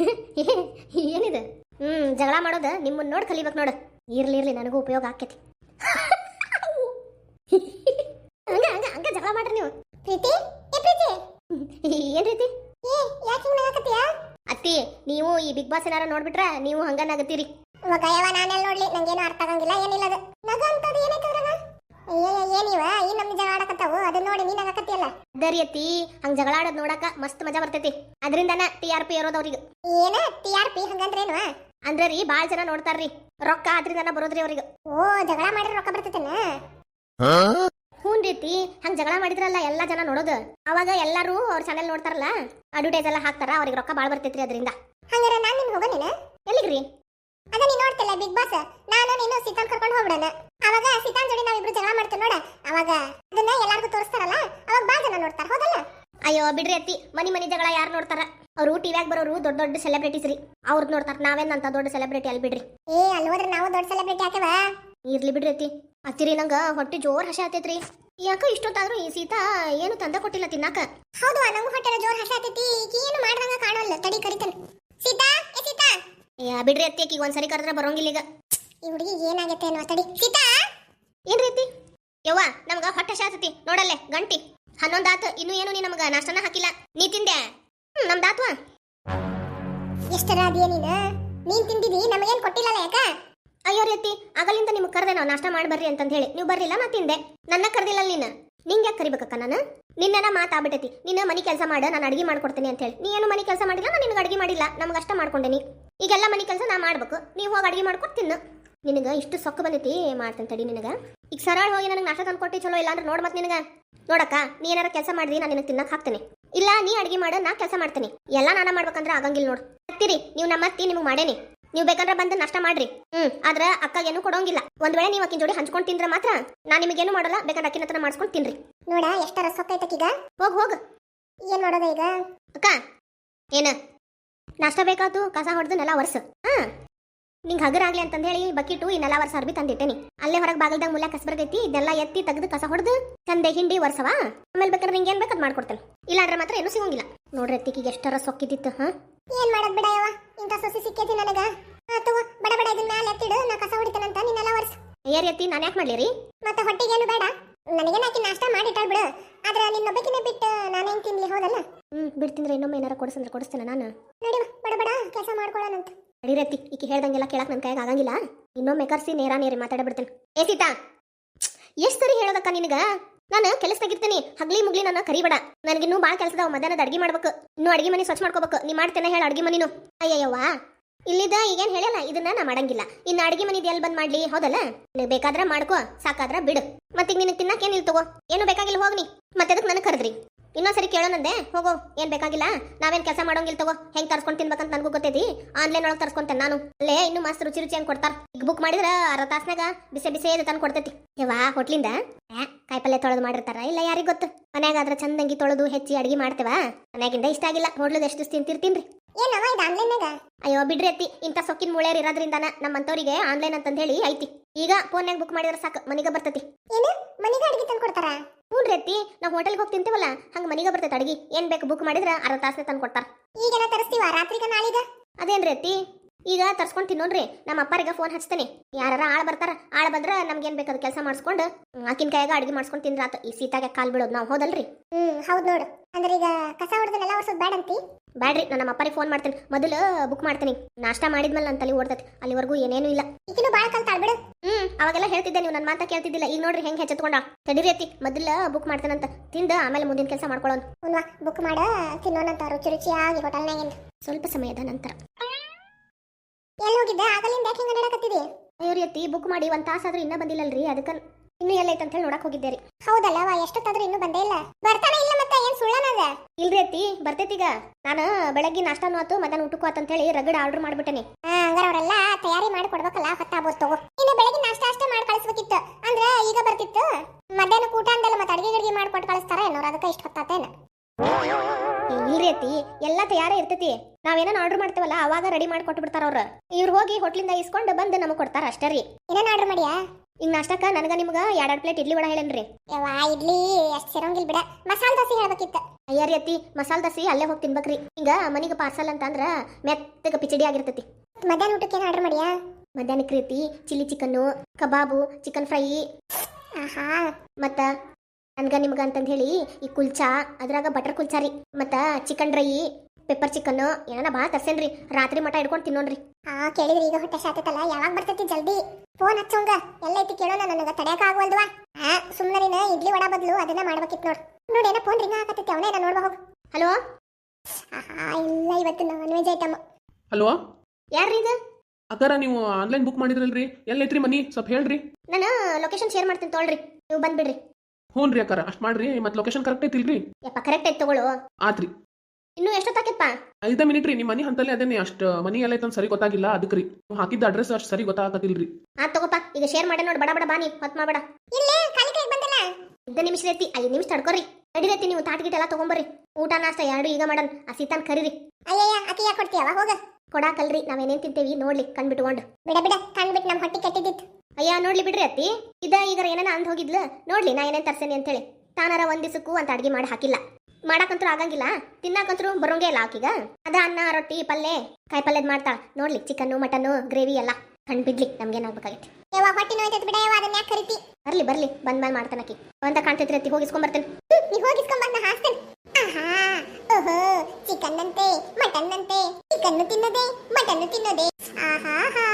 ಏನಿದೆ? ಹ್ಮ್, ಜಗಳ ಮಾಡೋದು ನಿಮ್ಮನ್ನ ನೋಡಿ ಕಲಿಬೇಕು ನೋಡು. ಇರ್ಲಿ ಇರ್ಲಿ, ನನಗೂ ಉಪಯೋಗ ಆಕೈತಿ ಹಂಗ ಹಂಗ ಹಂಗ ಜಗಳ ಮಾಡ್ರಿ ನೀವು. ಪ್ರೀತಿ? ಏ, ಪ್ರೀತಿ? ಏನ್ ರೀತಿ ಏ, ಯಾಕೆ ಹಿಂಗ್ ಅತ್ತಿ, ನೀವು ಈ ಬಿಗ್ ಬಾಸ್ ಏನಾರ ನೋಡ್ಬಿಟ್ರೆ ನೀವು ಹಂಗ ನಗತ್ತೀರಿ ಮಗಯವ ನಾನೆಲ್ಲ ನೋಡ್ಲಿ, ನಂಗೇನು ಅರ್ಥ ಆಗಂಗಿಲ್ಲ, ಏನಿಲ್ಲ ಅದು. ನಗ ಅಂತದ್ ಏನೈತೆ ಏನಿವ ಈ ನಮ್ ಜಗಳ ಆಡಕತ್ತಾವು. ಅದನ್ನ ನೋಡಿ ನೀನ್ ಆಗಕತ್ತಿಯಲ್ಲ ದರಿ ಅತ್ತಿ ಹಂಗ ಜಗಳ ಆಡೋದ್ ನೋಡಕ ಮಸ್ತ್ ಮಜಾ ಬರ್ತೈತಿ. ಅದರಿಂದನ ಟಿ ಆರ್ ಪಿ ಇರೋದು ಅವ್ರಿಗೆ. ಏನ? ಟಿ ಆರ್ ಪಿ ಹಂಗಂದ್ರೇನು ಅಂದ್ರೆ ರೀ ಬಾಳ ಜನ ನೋಡ್ತಾರ್ರಿ. ರೊಕ್ಕ ಅದ್ರಿಂದನ ಬರೋದ್ರಿ ಅವ್ರಿಗೆ. ಓ ಜಗಳ ಮಾಡಿದ್ರೆ ರೊಕ್ಕ ಬರ್ತೈತೇನ? ಹೂನ್ ರೀತಿ ಹಂಗ ಜಗಳ ಮಾಡಿದ್ರಲ್ಲ ಎಲ್ಲಾ ಜನ ನೋಡೋದು. ಅವಾಗ ಎಲ್ಲಾರು ಅವ್ರ ಚಾನೆಲ್ ನೋಡ್ತಾರಲ್ಲ ಅಡ್ವರ್ಟೈಸ್ ಎಲ್ಲ ಹಾಕ್ತಾರ ಅವ್ರಿಗೆ ರೊಕ್ಕ ಬಾಳ ಬರ್ತೈತ್ರಿ ಅದರಿಂದ. ಹಂಗಾರ ನಾನ್ ನಿನ್ ಹೋಗೋಣ ಎಲ್ಲಿಗ್ರಿ? ಅದ ನೀನ್ ನೋಡ್ತಿಲ್ಲ ಬಿಗ್ ಬಾಸ್ ನಾನು ನೀನು ಸೀತಾನ್ ಕರ್ಕೊಂಡು ಹೋಗ್ಬಿಡಣ. ಅವಾಗ ಸೀತಾನ್ ಜೋಡಿ ನಾವಿಬ್ರು ಜಗಳ ಮಾಡ್ತೇವೆ ನೋಡ. ಅವಾಗ ಅದನ್ನ ಎಲ್ಲಾರ್ಗೂ ತೋರಿಸ್ತಾರಲ್ಲ ಅವಾಗ ಬಾಳ ಜನ ನೋಡ್ತಾರ ಹೌದಲ್ಲ ಅಯ್ಯೋ ಬಿಡ್ರಿ ಅತ್ತಿ ಮನಿ ಮನಿ ಜಗಳ ಯಾರು ನೋಡ್ತಾರ? ಅವರು ಟಿವ್ಯಾಗ ಬರೋರು ದೊಡ್ಡ ದೊಡ್ಡ ಸೆಲೆಬ್ರಿಟೀಸ್ ರೀ. ಅವ್ರದ್ದು ನೋಡ್ತಾರ ನಾವೇನಂತ ದೊಡ್ಡ ಸೆಲೆಬ್ರಿಟಿ ಅಲ್ಲಿ ಬಿಡ್ರಿ. ಏ ಅಲ್ಲಿ ಹೋದ್ರೆ ನಾವು ದೊಡ್ಡ ಸೆಲೆಬ್ರಿಟಿ ಹಾಕವ ಇರ್ಲಿ ಬಿಡ್ರಿ ಅತ್ತಿ. ಅತ್ತಿರಿ ನಂಗ ಹೊಟ್ಟೆ ಜೋರ್ ಹಸಿ ಆತೈತ್ರಿ. ಯಾಕ ಇಷ್ಟೊತ್ತಾದ್ರು ಈ ಸೀತಾ ಏನು ತಂದ ಕೊಟ್ಟಿಲ್ಲ ತಿನ್ನಾಕ? ಹೌದು ನಂಗೂ ಹೊಟ್ಟೆ ಜೋರ್ ಹಸಿ ಆತೈತಿ. ಏನು ಮಾಡ್ದಂಗ ಕಾಣಲ್ಲ ತಡಿ ಕರಿತಾನೆ. ಸೀತಾ ಏ ಸೀತಾ. ಏ ಬಿಡ್ರಿ ಅತ್ತಿ ಈಗ ಒಂದ್ಸರಿ ಕರೆದ್ರೆ ಬರೋಂಗಿಲ್ಲ ಈಗ. ಈ ಹುಡುಗಿ ಏನಾಗುತ್ತೆ ಅನ್ನೋ ತಡಿ ಸೀತಾ! ಏನ್ ರೀತಿ ಯವ್ವ ನಮ್ಗ ಹೊಟ್ಟೆ ಆತೈತಿ ನೋಡಲ್ಲೇ ಗಂಟಿ. ಹನ್ನೊಂದಾತು ಇನ್ನು ಏನು ನೀ ನಮ್ಗ ನಾಷ್ಟನ ಹಾಕಿಲ್ಲ. ನೀ ತಿಂದೆ? ಹ್ಮ್ ನಮ್ದಾತ್ವ ಎಷ್ಟರ ಅದಿಯ ನೀನ? ನೀನ್ ತಿಂದಿದಿ ನಮಗೇನ್ ಕೊಟ್ಟಿಲ್ಲಲ್ಲ ಯಾಕ? ಅಯ್ಯೋ ರೀತಿ ಆಗಲಿಂದ ನಿಮ್ಗೆ ಕರೆದೆ ನಾವು ನಾಷ್ಟ ಮಾಡಿ ಬರ್ರಿ ಅಂತಂದ್ ಹೇಳಿ. ನೀವು ಬರ್ಲಿಲ್ಲ ನಾ ತಿಂದೆ. ನನ್ನ ಕರೆದಿಲ್ಲ ನೀನು? ನಿಂಗೆ ಯಾಕೆ ಕರಿಬೇಕಕ್ಕ ನಾನು? ನಿನ್ನ ಮಾತಾಗ್ಬಿಟ್ಟೈತಿ ನೀನು ಮನೆ ಕೆಲಸ ಮಾಡ ನಾನು ಅಡುಗೆ ಮಾಡ್ಕೊಡ್ತೀನಿ ಅಂತ ಹೇಳಿ. ನೀ ಏನು ಮನೆ ಕೆಲಸ ಮಾಡಿಲ್ಲ ನಾನು ನಿನಗೆ ಅಡುಗೆ ಮಾಡಿಲ್ಲ. ನಮ್ಗೆ ಅಷ್ಟ ಮಾಡ್ಕೊಂಡೇನಿ ಈಗೆಲ್ಲ ಮನೆ ಕೆಲಸ ನಾ ಮಾಡ್ಬೇಕು. ನೀವು ಹೋಗಿ ಅಡುಗೆ ಮಾಡ್ಕೊಟ್ಟು ತಿನ್ನು. ನಿನಗೆ ಇಷ್ಟು ಸೊಕ್ಕ ಬಂದೈತಿ ಮಾಡ್ತೇನೆ ತಡಿ ನಿನಗೆ. ಈಗ ಸರಳ ಹೋಗಿ ನನಗೆ ನಾಷ್ಟ ತಂದು ಕೊಟ್ಟಿ ಚಲೋ ಇಲ್ಲ ಅಂದ್ರೆ ನೋಡ್ ಮತ್ತೆ ನಿನಗೆ. ನೋಡಕ್ಕ ನೀ ಏನಾರ ಕೆಲಸ ಮಾಡಿದಿ ನಾನು ನಿನಗೆ ತಿನ್ನಕ್ಕೆ ಹಾಕ್ತೇನೆ. ಇಲ್ಲ ನೀ ಅಡಿಗೆ ಮಾಡು ನಾ ಕೆಲಸ ಮಾಡ್ತೀನಿ. ಎಲ್ಲ ನಾನು ಮಾಡ್ಬೇಕಂದ್ರೆ ಆಗಂಗಿಲ್ಲ ನೋಡು. ಹತ್ತಿರಿ ನೀವು ನಮ್ಮ ಅತ್ತಿ ನಿಮಗೆ ಮಾಡೇನಿ. ನೀವು ಬೇಕಂದ್ರೆ ಬಂದು ನಷ್ಟ ಮಾಡ್ರಿ. ಹ್ಮ್ ಆದ್ರೆ ಅಕ್ಕಗೇನು ಕೊಡೋಂಗಿಲ್ಲ. ಒಂದ್ ವೇಳೆ ನೀವು ಅಕ್ಕಿನ ಜೋಡಿ ಹಂಚ್ಕೊಂಡು ತಿಂದ್ರೆ ಮಾತ್ರ ನಾನು ನಿಮಗೇನು ಮಾಡಲ್ಲ ಬೇಕಾದ್ರೆ ಅಕ್ಕಿನ ಹತ್ರ ಮಾಡ್ಸ್ಕೊಂಡು ತಿನ್ರಿ. ನೋಡ ಎಷ್ಟರ ಈಗ? ಹೋಗ್ ಹೋಗ್. ಏನ್ ಮಾಡೋದ ಈಗ? ಅಕ್ಕ ಏನ? ನಾಷ್ಟ ಬೇಕಾತು ಕಸ ಹೊಡೆದು ನೆಲ ಒರ್ಸ. ಹಾ. ನಿಂಗೆ ಹಗರ ಆಗ್ಲಿ ಅಂತಂದ ಹೇಳಿ ಬಕೆಟು ಈ ನೆಲ ವರ್ಷ ಅರ್ಬಿ ತಂದಿಟ್ಟೇನಿ. ಅಲ್ಲೇ ಹೊರಗೆ ಬಾಗಲ್ದಾಗ ಮುಲ್ಲ ಕಸ ಬರ್ತೈತಿ ಇದೆಲ್ಲ ಎತ್ತಿ ತೆಗೆದು ಕಸ ಹೊಡೆದು ಚಂದೆ ಹಿಂಡಿ ವರ್ಷವಾ ಆಮೇಲೆ ಬೇಕಾದ್ರೆ ನಿಂಗೆ ಏನ್ ಬೇಕಾದ್ ಮಾಡ್ಕೊಡ್ತೇನೆ. ಇಲ್ಲಾಂದ್ರೆ ಮಾತ್ರ ಏನು ಸಿಗೋಂಗಿಲ್ಲ. ನೋಡ್ರಿ ಅತ್ತಿಗೆ ಎಷ್ಟರ ಸೊಕ್ಕಿದ್ದಿತ್ತು ಹಾಂ? ಏನ್ ಮಾಡೋದ್ ಬಿಡ ಯವ್ವ? ಇಂಥ ಸೊಸಿ ಸಿಕ್ಕೇತಿ ನನಗ. ಬಡ ಬಡ ಇದನ್ನ ಮ್ಯಾಲೆ ಎತ್ತಿಡು ನಾ ಕಸ ಹೊಡಿತೇನಂತ ನಿನ್ನೆಲ್ಲ ವರ್ಷ ಏರಿ ಅತ್ತಿ ನಾನು ಯಾಕೆ ಮಾಡ್ಲಿ ರೀ ಮತ್ತೆ ಹೊಟ್ಟೆಗೇನು ಬೇಡ. ನನಗೇನು ಆಕಿ ನಾಷ್ಟ ಮಾಡಿಟ್ಟಾಳ್ ಬಿಡು. ಆದ್ರ ನಿನ್ನೊಬ್ಬಕಿನೇ ಬಿಟ್ಟು ನಾನೇನು ತಿನ್ಲಿ ಹೌದಲ್ಲ? ಹ್ಮ್ ಬಿಡ್ತೀನಿ ಇನ್ನೊಮ್ಮೆ ಏನಾರ ಕೊಡಿಸಂದ್ರೆ ಕೊಡಿಸ್ತೇನೆ ನಾನು. ನಡಿವ ಬಡ ಬಡ ಕೆಲಸ ಮಾಡ್ಕೊಳ್ಳೋಣಂತ ನಡೀರತ್ತಿ, ಈಕೆ ಹೇಳ್ದಂಗೆಲ್ಲ ಕೇಳಕ್ ನನ್ನ ಕೈಗೆ ಆಗಂಗಿಲ್ಲ. ಇನ್ನೊಮ್ಮೆ ಕರ್ಸಿ ನೇರ ನೇರಿ ಮಾತಾಡಬಿಡ್ತೇನೆ ಏ ಸೀತಾ, ಎಷ್ಟು ಸರಿ ಹೇಳೋದಕ್ಕ ನಿನಗ? ನಾನು ಕೆಲಸದಾಗಿರ್ತೀನಿ ಹಗ್ಲಿ ಮುಗ್ಲಿ ನನ್ನ ಕರಿಬೇಡ. ನನಗಿನ್ನೂ ಭಾಳ ಕೆಲಸದ ಮಧ್ಯಾಹ್ನದ ಅಡಿಗೆ ಮಾಡ್ಬೇಕು. ಇನ್ನೂ ಅಡಿಗೆ ಮನೆ ಸ್ವಚ್ಛ ಮಾಡ್ಕೋಬೇಕು. ನೀ ಮಾಡ್ತೇನೆ ಹೇಳ ಅಡಿಗೆ ಮನಿನು. ಅಯ್ಯಯ್ಯವ್ವ, ಇಲ್ಲಿದ ಈಗೇನು ಹೇಳಲ್ಲ ಇದನ್ನ ನಾ ಮಾಡಂಗಿಲ್ಲ. ಇನ್ನು ಅಡಿಗೆ ಮನೆ ಎಲ್ಲಿ ಬಂದ್ ಮಾಡ್ಲಿ? ಹೌದಲ್ಲ? ನಿನಗೆ ಬೇಕಾದ್ರೆ ಮಾಡ್ಕೋ, ಸಾಕಾದ್ರ ಬಿಡು. ಮತ್ತೀಗ ನಿನಗೆ ತಿನ್ನಕ್ ಏನಿಲ್ಲ ತಗೋ? ಏನು ಬೇಕಾಗಿಲ್ಲ ಹೋಗ್ನಿ ಮತ್ತೆ ಅದಕ್ಕೆ ನನಗೆ ಕರೆದ್ರಿ? ಇನ್ನೊಂದ್ಸರಿ ಕೇಳೋನಂದೆ? ಹೋಗೋ, ಏನ್ ಬೇಕಾಗಿಲ್ಲ? ನಾವೇನ್ ಕೆಲಸ ಮಾಡೋಂಗಿಲ್ಲ ತಗೋ, ಹೆಂಗ್ ತರ್ಸ್ಕೊಂಡ್ ತಿನ್ಬೇಕಂತ ನನಗೂ ಗೊತ್ತೈತಿ. ಆನ್ಲೈನ್ ಒಳಗೆ ತರ್ಸ್ಕೊಂತೇನೆ ನಾನು. ಅಲ್ಲೇ ಇನ್ನೂ ಮಸ್ತ್ ರುಚಿ ರುಚಿ ಹಂಗ್ ಕೊಡ್ತಾರ. ಈಗ ಬುಕ್ ಮಾಡಿದ್ರ ಅರ್ಧ ತಾಸ್ನಾಗ ಬಿಸಿ ಬಿಸಿ ತಂದು ಕೊಡ್ತೈತಿ. ಯವಾ ಹೋಟ್ಲಿಂದ? ಕಾಯಿಪಲ್ಲೆ ತೊಳೆದು ಮಾಡಿರ್ತಾರ? ಇಲ್ಲ, ಯಾರಿಗೆ ಗೊತ್ತು? ಮನ್ಯಾಗ ಆದ್ರೆ ಚಂದಂಗಿ ತೊಳೆದು ಹೆಚ್ಚಿ ಅಡಿಗೆ ಮಾಡ್ತೇವಾ? ಮನ್ಯಾಗಿಂದ ಇಷ್ಟ ಆಗಿಲ್ಲ. ಹೋಟ್ಲದ ಎಷ್ಟು ತಿಂತಿರ್ತೀನ್ರಿ? ಏನವ ಇದು ಆನ್ಲೈನ್ಯಾಗ ಅಯ್ಯೋ ಬಿಡ್ರಿ ಅತ್ತಿ. ಇಂಥ ಸೊಕ್ಕಿನ ಮೂಳೆಯರ್ ಇರೋದ್ರಿಂದಾನ ನಮ್ಮಂತವ್ರಿಗೆ ಆನ್ಲೈನ್ ಅಂತಂದ ಹೇಳಿ ಐತಿ. ಈಗ ಫೋನ್ಯಾಗ ಬುಕ್ ಮಾಡಿದ್ರೆ ಸಾಕು ಮನಿಗೆ ಬರ್ತತಿ. ಏನು? ಮನಿಗೆ ಅಡಿಗೆ ತಂದು ಕೊಡ್ತಾರ ಹ್ಞೂ ಅತ್ತಿ ನಾವು ಹೋಟೆಲ್ಗೆ ಹೋಗಿ ತಿಂತೇವಲ್ಲ ಹಂಗ ಮನೆಗೆ ಬರ್ತೈತೆ ಅಡಿಗೆ. ಏನ್ ಬೇಕು ಬುಕ್ ಮಾಡಿದ್ರೆ ಅರ್ಧ ತಾಸನೇ ತಂದು ಕೊಡ್ತಾರ ಈಗೆಲ್ಲ ತರಿಸ್ತೀವ ರಾತ್ರಿಗ ನಾಳಿಗ? ಅದೇನ್ರಿ ಅತ್ತಿ ಈಗ ತರ್ಸ್ಕೊಂಡು ತಿನ್ನೋನ್ರಿ ನಮ್ಮ ಅಪ್ಪರಿಗೆ ಫೋನ್ ಹಚ್ತೇನೆ. ಯಾರ ಆಳು ಬರ್ತಾರ ಆಳ ಬಂದ್ರ ಬೇಕು ಅದು ಕೆಲಸ ಮಾಡಿಸ್ಕೊಂಡು ಆಕಿನ ಕೈಯಾಗ ಅಡಿಗೆ ತಿಂದ್ರೆ ತಿಂದ್ರಾತ ಈ ಸೀತಾಗೆ ಕಾಲ್ ಬಿಡೋದು ನಾವು ಹೋದಲ್ರಿ. ಹ್ಮ್ ಹೌದು ನೋಡು. ಅಂದ್ರೆ ಈಗ ಕಸ ಹೊಡೆದನ್ನೆಲ್ಲ ಬೇಡ ಬೇಡಂತಿ ಬ್ಯಾಡ್ರಿ ನಾನು ನಮ್ಮ ಅಪ್ಪರಿಗೆ ಫೋನ್ ಮಾಡ್ತೇನೆ. ಮೊದಲು ಬುಕ್ ಮಾಡ್ತೀನಿ. ನಾಷ್ಟ ಮಾಡಿದ್ಮೇಲೆ ನನ್ನ ತಲೆ ಓಡ್ತೈತಿ. ಅಲ್ಲಿವರೆಗೂ ಏನೇನು ಇಲ್ಲ. ಈಗಿನ ಬಾಳ ಕಲ್ತಾಳ್ಬಿಡು ಹ್ಮ್ ಅವಾಗೆಲ್ಲ ಹೇಳ್ತಿದ್ದೆ ನೀವು ನನ್ನ ಮಾತಾ ಕೇಳ್ತಿದ್ದಿಲ್ಲ. ಈಗ ನೋಡ್ರಿ ಹೆಂಗ್ ಹೆಚ್ಚತ್ಕೊಂಡ. ತಡಿರಿ ಮೊದಲ ಬುಕ್ ಮಾಡ್ತೇನಂತ. ತಿಂದ ಆಮೇಲೆ ಮುಂದಿನ ಕೆಲಸ ಮಾಡ್ಕೊಳ್ಳೋಣ ಬುಕ್ ಮಾಡ ತಿನ್ನೋಣಂತ ರುಚಿ ರುಚಿಯಾಗಿ ಹೋಟೆಲ್ನಾಗಿಂದ ಸ್ವಲ್ಪ ಸಮಯದ ನಂತರ. ಎಲ್ಲಿ ಹೋಗಿದ್ದೆ? ಆಗಲಿಂದ ಯಾಕೆ ಹಿಂಗ ನಡಕತ್ತಿದಿ ಅಯ್ಯೋರಿ ಅತ್ತಿ ಬುಕ್ ಮಾಡಿ ಒಂದ್ ತಾಸಾದ್ರೂ ಇನ್ನೂ ಬಂದಿಲ್ಲಲ್ರಿ ಅದಕ್ಕೆ ಇನ್ನೂ ಎಲ್ಲೈತೆ ಅಂತ ಹೇಳಿ ನೋಡಕ್ಕೆ ಹೋಗಿದ್ದೆ ರೀ. ಹೌದಲ್ಲವ ಎಷ್ಟೊತ್ತಾದ್ರೂ ಇನ್ನೂ ಬಂದೇ ಇಲ್ಲ. ಬರ್ತಾನೆ ಇಲ್ಲ ಮತ್ತೆ ಏನ್ ಸುಳ್ಳನದ ಇಲ್ರಿ ಅತ್ತಿ ಬರ್ತೈತಿಗ. ನಾನು ಬೆಳಗ್ಗೆ ನಾಷ್ಟಾನು ಆತು ಮಧ್ಯಾಹ್ನ ಊಟಕ್ಕೂ ಅಂತ ಹೇಳಿ ರಗಡ್ ಆರ್ಡರ್ ಮಾಡ್ಬಿಟ್ಟೇನಿ. ಹಂಗಾರ ಅವರೆಲ್ಲ ತಯಾರಿ ಮಾಡಿ ಕೊಡ್ಬೇಕಲ್ಲ ಹೊತ್ತಾಗ್ಬೋದು ತಗೋ. ಇನ್ನು ಬೆಳಗ್ಗೆ ನಾಷ್ಟ ಅಷ್ಟೇ ಮಾಡಿ ಕಳಿಸ್ಬೇಕಿತ್ತು. ಅಂದ್ರೆ ಈಗ ಬರ್ತಿತ್ತು? ಮಧ್ಯಾಹ್ನ ಊಟ ಅಂದಲ್ಲ ಮತ್ತೆ ಅಡಿಗೆ ಗಿಡಿಗೆ ಮಾಡ್ಕೊಟ್ಟು ಕಳಿಸ್ತಾರ ಏನೋ ಅದಕ್ಕೆ ಇಷ್ಟ ಹೊತ್ತಾತೇನ? ಇಲ್ರಿ ಅತ್ತಿ ಎಲ್ಲ ತಯಾರ ಇರ್ತೈತಿ. ನಾವೇನ ಆರ್ಡರ್ ಮಾಡ್ತೇವಲ್ಲ ಅವಾಗ ರೆಡಿ ಮಾಡಿ ಕೊಟ್ಟು ಬಿಡ್ತಾರ ಅವ್ರು. ಇವ್ರು ಹೋಗಿ ಹೋಟ್ಲಿಂದ ಇಸ್ಕೊಂಡು ಬಂದು ನಮಗ್ ಕೊಡ್ತಾರ ಅಷ್ಟೇ ರೀ. ಏನೇನ್ ಆರ್ಡರ್ ಮಾಡ್ಯಾ? ಈಗ ನಾಷ್ಟಕ್ಕ ನನಗ ನಿಮ್ಗ ಎರಡೆರಡು ಪ್ಲೇಟ್ ಇಡ್ಲಿ ವಡ ಹೇಳೇನ್ರಿ. ಯವ್ವ ಇಡ್ಲಿ ಎಷ್ಟು ಸೇರೋಂಗಿಲ್ ಬಿಡ. ಮಸಾಲ ದೋಸೆ ಹೇಳ್ಬೇಕಿತ್ತು. ಅಯ್ಯಾರಿ ಅತ್ತಿ ಮಸಾಲ ದೋಸೆ ಅಲ್ಲೇ ಹೋಗಿ ತಿನ್ಬೇಕ್ರಿ. ಹಿಂಗ ಮನಿಗೆ ಪಾರ್ಸಲ್ ಅಂತಂದ್ರ ಮೆತ್ತಗ ಪಿಚಡಿ ಆಗಿರ್ತೈತಿ. ಮಧ್ಯಾಹ್ನ ಊಟಕ್ಕೆ ಏನು ಆರ್ಡರ್ ಮಾಡಿಯಾ? ಮಧ್ಯಾಹ್ನಕ್ಕೆ ರೀತಿ chilli chicken kebab chicken fry ಆಹಾ. ಮತ್ತ ನನ್ಗ ನಿಮ್ಗ ಅಂತಂದ್ ಹೇಳಿ ಈ ಕುಲ್ಚಾ ಅದ್ರಾಗ ಬಟರ್ ಕುಲ್ಚಾ ರೀ. ಮತ್ತ ಚಿಕನ್ ಡ್ರೈ ಪೆಪ್ಪರ್ ಚಿಕನ್ ಏನಾನ ಭಾಳ ತರ್ಸೇನ್ರಿ. ರಾತ್ರಿ ಮಟ ಹಿಡ್ಕೊಂಡು ತಿನ್ನೋಣ್ರಿ. ಆ ಕೇಳಿದ್ರಿ ಈಗ ಹೊಟ್ಟೆ ಶಾತೈತಲ್ಲ ಯಾವಾಗ ಬರ್ತೈತಿ ಜಲ್ದಿ? ಫೋನ್ ಹಚ್ಚೋಂಗ ಎಲ್ಲೈತಿ ಕೇಳೋಣ ನನಗೆ ತಡೆಯಕ ಆಗವಲ್ದುವ? ಆ ಸುಮ್ಮನೆ ನೀನು ಇಡ್ಲಿ ವಡ ಬದಲು ಅದನ್ನ ಮಾಡ್ಬೇಕಿತ್ತು ನೋಡ್. ನೋಡಿ ಏನ ಫೋನ್ ರಿಂಗ್ ಹಾಕತ್ತೈತಿ ಅವನೇ ನಾನು ನೋಡ್ಬಾ ಹೋಗು. ಹಲೋ? ಆಹಾ ಇಲ್ಲ ಇವತ್ತು ನಾನ್ ವೆಜ್ ಐಟಮ್ ಹಲೋ? ಯಾರ್ರಿ ಇದು? ಅಕ್ಕಾರ ನೀವು ಆನ್ಲೈನ್ ಬುಕ್ ಮಾಡಿದ್ರಲ್ರಿ? ಎಲ್ಲೈತ್ರಿ ಮನಿ? ಸ್ವಲ್ಪ ಹೇಳ್ರಿ. ನಾನು ಲೊಕೇಶನ್ ಶೇರ್ ಮಾಡ್ತೀನಿ ತೊಗೊಳ್ರಿ. ನೀವು ಬಂದ್ಬಿಡ್ರಿ. ಹ್ಞೂ ರೀ ಅಕ್ಕಾರ ಅಷ್ಟು ಮಾಡ್ರಿ ಮತ್ತೆ ಲೊಕೇಶನ್ ಕರೆಕ್ಟ್ ಐತಿಲ್ರಿ? ಯಪ್ಪ ಕರೆಕ್ಟ್ ಐತೆ ತಗೊಳ್ಳು ಆತ್ರಿ. ಇನ್ನೂ ಎಷ್ಟೊತ್ತಾಕಿತ್ಪ ಐದ ಮಿನಿಟ್ ರೀ ನಿಮ್ಮ ಮನಿ ಹಂತಲ್ಲೇ ಅದೇನಿ ಅಷ್ಟು ಮನಿ ಎಲ್ಲ ಐತಂತ ಸರಿ ಗೊತ್ತಾಗಿಲ್ಲ ಅದಕ್ಕೆ ರೀ. ನೀವು ಹಾಕಿದ್ದ ಅಡ್ರೆಸ್ ಅಷ್ಟು ಸರಿ ಗೊತ್ತಾಗತ್ತಿಲ್ರಿ ಆ ತಗೋಪ್ಪ ಈಗ ಶೇರ್ ಮಾಡಿ ನೋಡಿ ಬಡ ಬಡ ಬಾನಿ ಹೊತ್ತು ಮಾಡಬೇಡ. ಇಲ್ಲೇ ಖಾಲಿ ಕೈಗೆ ಬಂದಲ್ಲ. ಇದ್ದ ನಿಮಿಷ ಐತಿ ಐದು ನಿಮಿಷ ತಡ್ಕೊರಿ. ನಡಿರೈತಿ ನೀವು ತಾಟ್ ಗಿಟ್ ಎಲ್ಲ ತಗೊಂಬರ್ರಿ. ಊಟ ನಾಷ್ಟ ಎರಡು ಈಗ ಮಾಡನ್ ಆ ಸೀತಾನ್ ಕರೀರಿ. ಅಯ್ಯಯ್ಯ ಅಕ್ಕಿ ಯಾಕೆ ಕೊಡ್ತೀಯವ ಹೋಗ. ಕೊಡಾಕಲ್ರಿ ನಾವೇನೇನ್ ತಿಂತೇವಿ ನೋಡ್ಲಿ ಕಣ್ಬಿಟ್ಕೊಂಡು ಬಿಡ ಬಿಡ ಕಂಡ್ಬಿಟ್ಟು ನಮ್ಮ ಹೊಟ್ಟೆ ಕೆಟ್ಟಿದ್ದಿತ್ತು. ಅಯ್ಯ ನೋಡ್ಲಿ ಬಿಡ್ರಿ ಅತ್ತಿ. ಇದ ಈಗ ಏನೇನ ಅಂದ್ ಹೋಗಿದ್ಲು? ನೋಡ್ಲಿ ನಾ ಏನೇನ್ ತರ್ಸೇನಿ ಅಂತೇಳಿ. ತಾನಾರ ಒಂದ್ ದಿವಸಕ್ಕೂ ಅಂತ ಅಡ್ಗೆ ಮಾಡಿ ಹಾಕಿಲ್ಲ. ಮಾಡಾಕಂತ್ರು ಆಗಂಗಿಲ್ಲ. ತಿನ್ನಾಕಂತ್ರು ಬರೋಂಗೆ ಇಲ್ಲ ಆಕಿಗ. ಅದ ಅನ್ನ ರೊಟ್ಟಿ ಪಲ್ಲೆ. ಕಾಯಿ ಪಲ್ಯದ್ ಮಾಡ್ತಾ ನೋಡ್ಲಿ ಚಿಕನ್ನು ಮಟನ್ನು ಗ್ರೇವಿ ಎಲ್ಲ ಕಣ್ ಬಿಡ್ಲಿ ನಮ್ಗೇನಾಗ್ಬೇಕಾಗೈತಿ. ಯಾವಾಗ ಹೊಟ್ಟೆ ನೋಯ್ತೈತಿ ಬಿಡ ಯವ್ವ ಅದನ್ನ ಯಾಕೆ ಕರಿತಿ? ಬರ್ಲಿ ಬರ್ಲಿ ಬಂದ್ ಮೇಲೆ ಮಾಡ್ತಾನಕಿ ಅಂತ ಕಾಣ್ತೈತ್ರಿ ಅತ್ತಿ ಹೋಗಿಸ್ಕೊಂಬರ್ತೇನೆ ನೀ ಹೋಗಿಸ್ಕೊಂಡ್ ಬಂದ ಹಾಸ್ತೇನೆ. ಆಹಾ ಓಹೋ ಚಿಕನ್ ಅಂತೆ ಮಟನ್ ಅಂತೆ ಚಿಕನ್ ತಿನ್ನದೆ ಮಟನ್ ತಿನ್ನದೆ. ಆಹಾ ಹಾ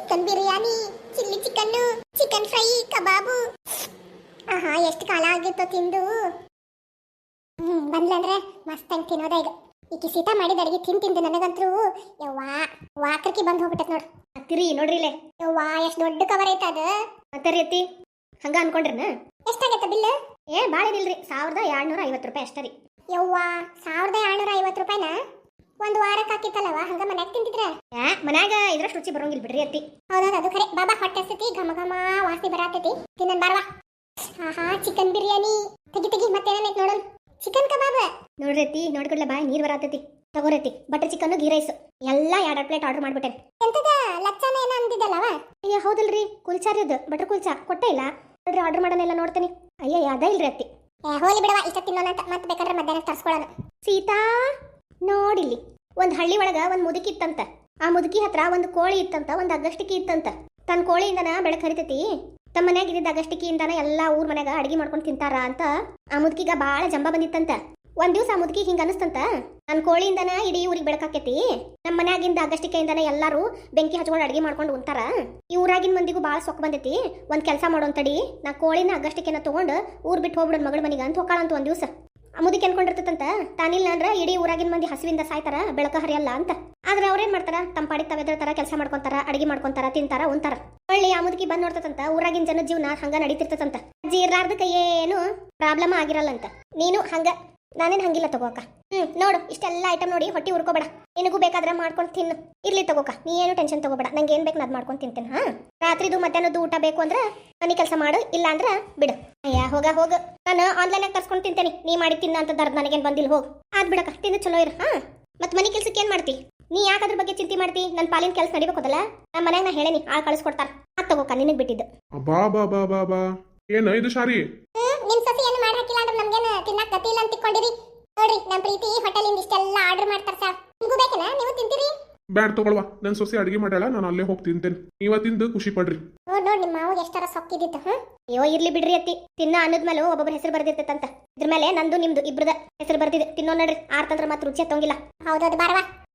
chicken biryani chilli chicken chicken fry kebab. ಆಹಾ ಎಷ್ಟು ಕಾಲ ಆಗಿತ್ತು ತಿಂದು. ಬಂದ್ಲಂದ್ರೆ ಮಸ್ತ್ ಹಂಗೆ ತಿನ್ನೋದ ಈಗ ಈಕಿ ಸೀತಾ ಮಾಡಿದ ಅಡಿಗೆ ತಿಂದು ತಿಂದು ನನಗಂತೂ ಯವ್ವಾ ವಾಕರ್ಕಿ ಬಂದ್ ಹೋಗ್ಬಿಟ್ಟತ್ ನೋಡ್ರಿ ಅತ್ತಿರಿ ನೋಡ್ರಿ ಇಲ್ಲೇ. ಯವ್ವಾ ಎಷ್ಟು ದೊಡ್ಡ ಕವರ್ ಐತ ಅದು. ಮತ್ತೆ ರೀತಿ ಹಂಗ ಅನ್ಕೊಂಡ್ರಿನ? ಎಷ್ಟಾಗೈತ ಬಿಲ್ ಏ ಭಾಳ ಇದಿಲ್ರಿ. ಸಾವಿರದ ಎರಡ್ನೂರ ಐವತ್ತು ರೂಪಾಯಿ ಅಷ್ಟೇ ರೀ. ಯವ್ವಾ ಸಾವಿರದ ಏಳ್ನೂರ ಐವತ್ತು ರೂಪಾಯಿನ? ಒಂದು ವಾರಕ್ಕೆ ಹಾಕಿತ್ತಲ್ಲವ ಹಂಗ ಮನ್ಯಾಗ ತಿಂದಿದ್ರ? ಯಾ ಮನ್ಯಾಗ ಇದ್ರಷ್ಟು ರುಚಿ ಬರೋಂಗಿಲ್ಲ ಬಿಡ್ರಿ ಅತ್ತಿ. ಹೌದೌದು ಅದು ಖರೆ. ಬಾಬಾ ಹೊಟ್ಟೆ ಹಸ್ತೈತಿ ಘಮ ಘಮ ವಾಸನೆ ಬರಾತೈತಿ. ತಿನ್ನನ್ ಬಾರ್ವಾ. ಆಹಾ ಚಿಕನ್ ಬಿರಿಯಾನಿ. ತೆಗಿ ತೆಗಿ ಮತ್ತೇನೈತ್ ನೋಡೋಣ ಚಿಕನ್ ಕಬಾಬ್. ನೋಡ್ರತಿ ನೋಡ್ಕೊಡ್ಲ ಬಾಯ್ ನೀರ್ ಬರತೈತಿ ತಗೋರತಿ ಬಟರ್ ಚಿಕನ್ ಗೀ ರೈಸ್ ಎಲ್ಲ ಎರಡು ಪ್ಲೇಟ್ ಆರ್ಡರ್ ಮಾಡ್ಬಿಟ್ಟೆ. ಎಂತದ ಲಕ್ಷಣ ಏನ ಅಯ್ಯ, ಹೌದಲ್ರಿ, ಕುಲ್ಚಾ ರೀ ಬಟರ್ ಕುಲ್ಚಾ. ಕೊಟ್ಟೇ ಇಲ್ಲ. ನೋಡ್ರಿ ಆರ್ಡರ್ ಮಾಡೋನೆಲ್ಲ ನೋಡ್ತೀನಿ. ಅಯ್ಯ, ಅದ ಇಲ್ರಿ ಅತ್ತಿ. ಹೋಲಿ ಬಿಡವಾ ಇಷ್ಟ ತಿನ್ನೋಣ ಅಂತ ಮತ್ತೆ ಬೇಕಾದ್ರೆ ಮಧ್ಯಾಹ್ನ ತರ್ಸ್ಕೊಳ್ಳೋಣ ಸೀತಾ, ನೋಡಿಲ್ಲಿ. ಒಂದ್ ಹಳ್ಳಿ ಒಳಗ ಒಂದ್ ಮುದುಕಿ ಇತ್ತಂತ. ಆ ಮುದುಕಿ ಹತ್ರ ಒಂದು ಕೋಳಿ ಇತ್ತಂತ, ಒಂದ್ ಅಗಸ್ಟಿಕಿ ಇತ್ತಂತ. ತನ್ನ ಕೋಳಿಯಿಂದನ ಬೆಳಕು ಹರಿತೈತಿ. ತಮ್ಮ ಮನ್ಯಾಗ ಇದ್ದಿದ್ದ ಎಲ್ಲ ಊರ್ ಮನ್ಯಾಗ ಅಡಿಗೆ ಮಾಡ್ಕೊಂಡು ತಿಂತಾರ ಅಂತ ಆ ಮುದುಕಿಗ ಬಾಳ ಜಂಬ ಬಂದಿತ್ತಂತ. ಒಂದ್ ದಿವ್ಸ ಆ ಮುದುಕಿ ಹಿಂಗ ಅನಸ್ತಂತ ನನ್ ಕೋಳಿಯಿಂದನ ಇಡೀ ಊರಿಗೆ ಬೆಳಕಾಕೇತಿ ನಮ್ಮ ಮನ್ಯಾಗಿಂದ ಅಗಸ್ಟಿಕೆಯಿಂದನ ಎಲ್ಲಾರು ಬೆಂಕಿ ಹಚ್ಕೊಂಡು ಅಡಿಗೆ ಮಾಡ್ಕೊಂಡು ಉಂತಾರ. ಈ ಊರಾಗಿನ ಮಂದಿಗೂ ಬಾಳ ಸೊಕ್ಕ ಬಂದೈತಿ. ಒಂದ್ ಕೆಲಸ ಮಾಡೋಂತಡಿ ನಾ ಕೋಳಿನ ಅಗಸ್ಟಿಕೆನ ತಗೊಂಡು ಊರ್ ಬಿಟ್ಟು ಹೋಗ್ಬಿಡೋದ್ ಮಗಳ ಮನಿಗ ಅಂತ ಹೋಗಾಳಂತ ಒಂದ್ ದಿವಸ. ಮುದುಕಿ ಅನ್ಕೊಂಡಿರ್ತಂತ. ತಾನಿಲ್ಲ ಅಂದ್ರ ಇಡೀ ಊರಾಗಿನ ಮಂದಿ ಹಸುವಿಂದ ಸಾಯ್ತಾರ, ಬೆಳಕ ಹರಿಯಲ್ಲ ಅಂತ. ಆದ್ರೆ ಅವ್ರೇನ್ ಮಾಡ್ತಾರ? ತಮ್ಮ ಪಾಡಿ ತಾವೆದ್ರ ಕೆಲಸ ಮಾಡ್ಕೊಂತಾರ, ಅಡಿಗೆ ಮಾಡ್ಕೊಂತಾರ, ತಿಂತಾರ ಉಂತಾರ ಹೊಳ್ಳಿ ಆ ಮುದುಕಿ ಬಂದ್ ನೋಡ್ತತಂತ, ಊರಾಗಿನ ಜನ ಜೀವನ ಹಂಗ ನಡೀತಿರ್ತದಂತ ಅಜ್ಜಿ ಇರ್ಲಾರ್ದಕ್ಕ ಏನು ಪ್ರಾಬ್ಲಮ್ ಆಗಿರಲ್ಲಂತ. ನೀನು ಹಂಗ, ನಾನೇನ್ ಹಂಗಿಲ್ಲ ತಗೋಕ. ಹ್ಮ್, ನೋಡು, ಇಷ್ಟೆಲ್ಲ ಐಟಮ್ ನೋಡಿ ಹೊಟ್ಟಿ ಉರ್ಕೋಬೇಡ. ನಿನಗೂ ಬೇಕಾದ್ರೆ ಮಾಡ್ಕೊಂಡು ತಿನ್ನು. ಇರ್ಲಿ ತಗೋಕ, ನೀ ಏನು ಟೆನ್ಷನ್ ತಗೋಬೇಡ. ನಂಗೆ ಏನ್ ಬೇಕು ನಾದ್ ಮಾಡ್ಕೊಂಡು ತಿಂತೇನೆ, ಹಾ? ರಾತ್ರಿದು ಮಧ್ಯಾಹ್ನದ್ದು ಊಟ ಬೇಕು ಅಂದ್ರೆ ಮನೆ ಕೆಲಸ ಮಾಡು, ಇಲ್ಲ ಅಂದ್ರೆ ಬಿಡು. ಅಯ್ಯ, ಹೋಗ ಹೋಗ. ನಾನು ಆನ್ಲೈನಾಗ ತರ್ಸ್ಕೊಂಡು ತಿಂತೇನೆ. ನೀ ಮಾಡಿ ತಿನ್ನ ಅಂತ ದರ್ದ ನನಗೇನು ಬಂದಿಲ್ಲ, ಹೋಗ್. ಆದ್ ಬಿಡಕ ತಿನ್ನು, ಚಲೋ ಇರು, ಹಾ? ಮತ್ ಮನೆ ಕೆಲ್ಸಕ್ಕೆ ಏನ್ ಮಾಡ್ತಿ? ನೀ ಯಾಕೆ ಅದ್ರ ಬಗ್ಗೆ ಚಿಂತೆ ಮಾಡ್ತಿ? ನನ್ನ ಪಾಲಿನ ಕೆಲಸ ನಡಿಬೇಕಲ್ಲ ನಮ್ಮ ಮನ್ಯಾಗ ನಾ ಹೇಳೇನಿ ಆಳ್ ಕಳಿಸ್ಕೊಡ್ತಾರ. ಅದ್ ತಗೋಕ ನಿನಗ್ ಬಿಟ್ಟಿದ್ದು. ಬಾ ಬಾ ಬಾ ಬಾ ಬಾ. ಏನ ಇದು ಶಾರಿ ನಿಮ್ ಸಸಿ ಏನು ಮಾಡಿ ಹಾಕಿಲ್ಲ ಅಂದ್ರೆ ನಮ್ಗೇನು ತಿನ್ನಕ್ ಗತಿ ಇಲ್ಲ ಅಂತ ತಿಕ್ಕೊಂಡಿರಿ ನೋಡ್ರಿ ನಮ್ಮ ಪ್ರೀತಿ ಹೋಟೆಲಿಂದ ಇಷ್ಟೆಲ್ಲ ಆರ್ಡರ್ ಮಾಡ್ತಾರ ಸರ್. ನಿಮ್ಗೂ ಬೇಕೇನಾ? ನೀವು ತಿಂತೀರಿ? ಬ್ಯಾಡ್ ತಗೊಳ್ವಾ, ನನ್ ಸೊಸೆ ಅಡಿಗೆ ಮಾಡ್ಯಾಳ, ನಾನು ಅಲ್ಲೇ ಹೋಗಿ ತಿಂತೇನೆ. ಇವತ್ತಿಂದ ತಿಂದು ಖುಷಿ ಪಡ್ರಿ. ನೋಡ್ ನೋಡ್ ನಿಮ್ಮ ಎಷ್ಟಾರ ಸೊಕ್ಕಿದ್ದಿತ್ತು ಹ್ಮ್? ಅಯ್ಯೋ, ಇರ್ಲಿ ಬಿಡ್ರಿ ಅತ್ತಿ. ತಿನ್ನ ಅನ್ನದ್ಮೇಲೆ ಒಬ್ಬೊಬ್ಬರ ಹೆಸರು ಬರ್ದಿರ್ತೈತಂತ ಇದ್ರ ಮೇಲೆ ನಂದು ನಿಮ್ದು ಇಬ್ರದ ಹೆಸರು ಬರ್ದಿದೆ. ತಿನ್ನೋ ನೋಡ್ರಿ, ಆರ್ತಂದ್ರ ಮತ್ತೆ ರುಚಿ ಹತ್ತೋಂಗಿಲ್ಲ ಹೌದೌದು ಬಾರವಾ